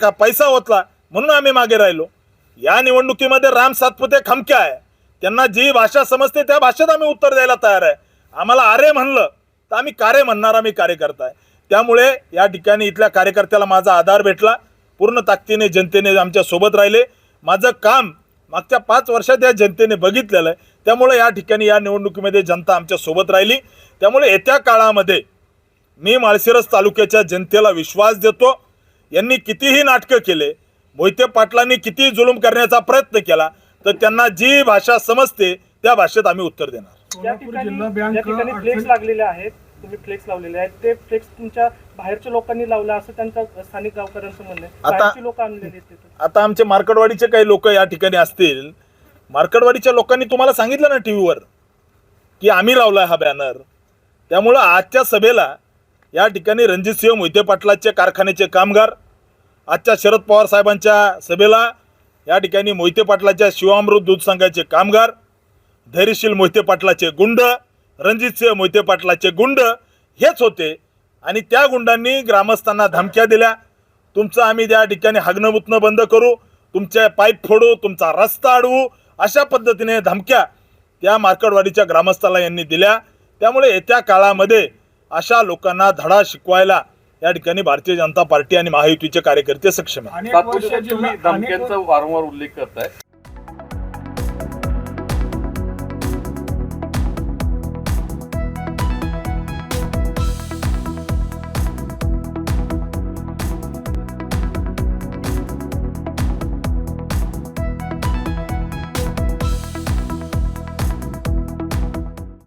का पैसा ओतला? म्हणून आम्ही मागे राहिलो. या निवडणुकीमध्ये राम सातपुते खमके आहे. त्यांना जी भाषा समजते त्या भाषेत आम्ही उत्तर द्यायला तयार आहे. आम्हाला आरे म्हणलं तर आम्ही कारे म्हणणार आम्ही कार्यकर्ता आहे. त्यामुळे या ठिकाणी इथल्या कार्यकर्त्याला माझा आधार भेटला. पूर्ण ताकदीने जनतेने आमच्यासोबत राहिले. माझं काम मागच्या पाच वर्षात या जनतेने बघितलेलं आहे. त्यामुळे या ठिकाणी या निवडणुकीमध्ये जनता आमच्यासोबत राहिली. त्यामुळे येत्या काळामध्ये मी माळशिरस तालुक्याच्या जनतेला विश्वास देतो. यांनी कितीही नाटकं केले मोहिते पाटलांनी किती जुलूम करण्याचा प्रयत्न केला तर त्यांना जी भाषा समजते त्या भाषेत आम्ही उत्तर देणार. या सोलापूर ठिकाणी जिल्हा या बँक ठिकाणी फ्लेक्स लागलेले आहेत. तुम्ही फ्लेक्स लावलेले आहेत. ते फ्लेक्स तुमच्या बाहेरच्या लोकांनी लावला असं त्यांचं स्थानिक गावकऱ्यांचं म्हणणं आहे. आता- बाहेरची लोक आणलेली आहेत तिथे. आता आमचे मार्कडवाडीचे काही लोक या ठिकाणी असतील. मार्कडवाडीच्या लोकांनी तुम्हाला सांगितलं ना टी व्हीवर की आम्ही लावलाय हा बॅनर त्यामुळं आजच्या सभेला या ठिकाणी रणजितसिंह मोहिते पाटलाचे कारखान्याचे कामगार आजच्या शरद पवार साहेबांच्या सभेला या ठिकाणी मोहिते पाटलाच्या शिवामृत दूध संघाचे कामगार धैर्यशील मोहिते पाटलाचे गुंड रणजितसिंह मोहिते पाटलाचे गुंड हेच होते. आणि त्या गुंडांनी ग्रामस्थांना धमक्या दिल्या. तुमचं आम्ही त्या ठिकाणी हागणं बंद करू तुमचे पाईप फोडू तुमचा रस्ता अडवू अशा पद्धतीने धमक्या त्या मार्कडवाडीच्या ग्रामस्थाला यांनी दिल्या. त्यामुळे येत्या काळामध्ये अशा लोकांना धडा शिकवायला या ठिकाणी भारतीय जनता पार्टी आणि महायुतीचे कार्यकर्ते सक्षम आहे वारंवार उल्लेख करताय.